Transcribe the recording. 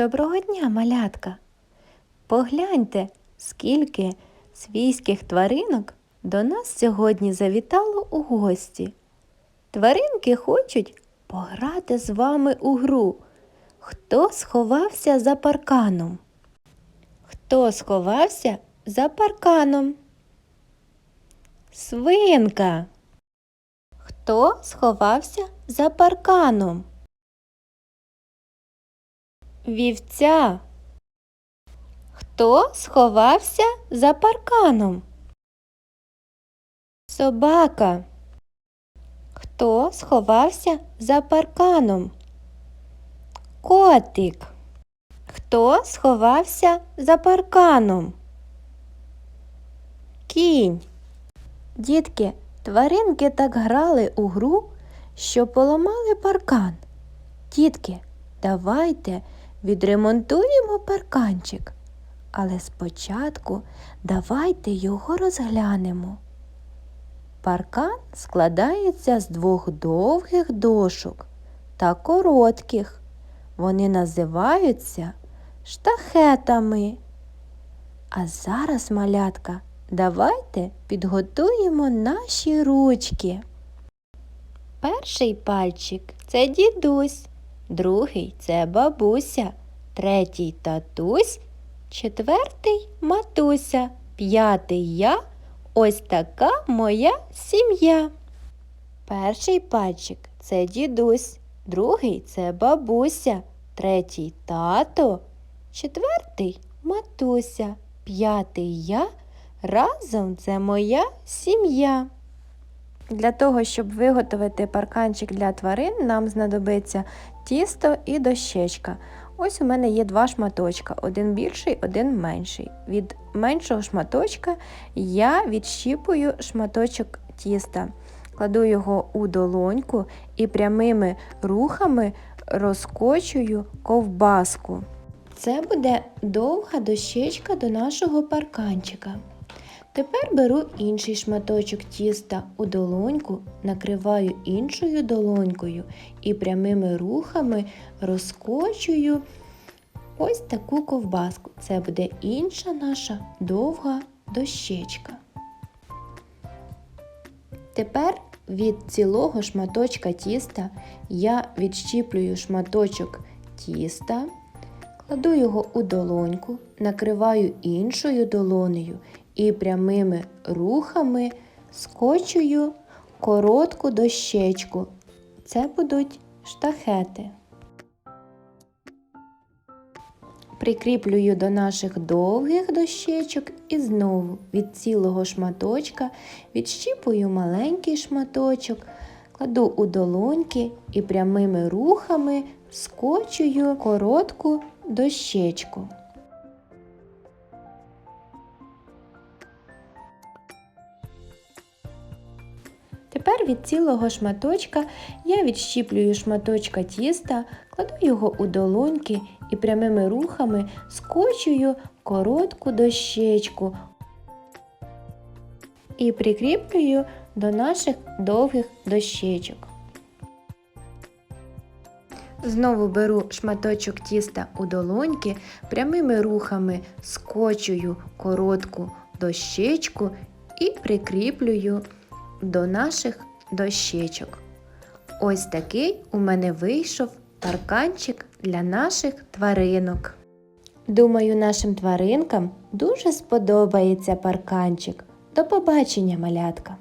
Доброго дня, малятка! Погляньте, скільки свійських тваринок до нас сьогодні завітало у гості. Тваринки хочуть пограти з вами у гру. Хто сховався за парканом? Хто сховався за парканом? Свинка. Хто сховався за парканом? Вівця. Хто сховався за парканом? Собака. Хто сховався за парканом? Котик. Хто сховався за парканом? Кінь. Дітки, тваринки так грали у гру, що поламали паркан. Дітки, давайте відремонтуємо парканчик. Але спочатку давайте його розглянемо. Паркан складається з двох довгих дошок та коротких. Вони називаються штахетами. А зараз, малятка, давайте підготуємо наші ручки. Перший пальчик це дідусь, другий це бабуся, третій татусь, четвертий матуся, п'ятий я. Ось така моя сім'я. Перший пальчик це дідусь, другий це бабуся, третій тато, четвертий матуся, п'ятий я. Разом це моя сім'я. Для того, щоб виготовити парканчик для тварин, нам знадобиться тісто і дощечка. Ось у мене є два шматочка, один більший, один менший. Від меншого шматочка я відщіпую шматочок тіста, кладу його у долоньку і прямими рухами розкочую ковбаску. Це буде довга дощечка до нашого парканчика. Тепер беру інший шматочок тіста у долоньку, накриваю іншою долонькою і прямими рухами розкочую ось таку ковбаску. Це буде інша наша довга дощечка. Тепер від цілого шматочка тіста я відщіплюю шматочок тіста, кладу його у долоньку, накриваю іншою долонею і прямими рухами скочую коротку дощечку. Це будуть штахети. Прикріплюю до наших довгих дощечок і знову від цілого шматочка відщіпую маленький шматочок, кладу у долоньки і прямими рухами скочую коротку дощечку. Тепер від цілого шматочка я відщіплюю шматочка тіста, кладу його у долоньки і прямими рухами скочую коротку дощечку і прикріплюю до наших довгих дощечок. Знову беру шматочок тіста у долоньки, прямими рухами скочую коротку дощечку і прикріплюю до наших дощечок. Ось такий у мене вийшов парканчик для наших тваринок. Думаю, нашим тваринкам дуже сподобається парканчик. До побачення, малятка!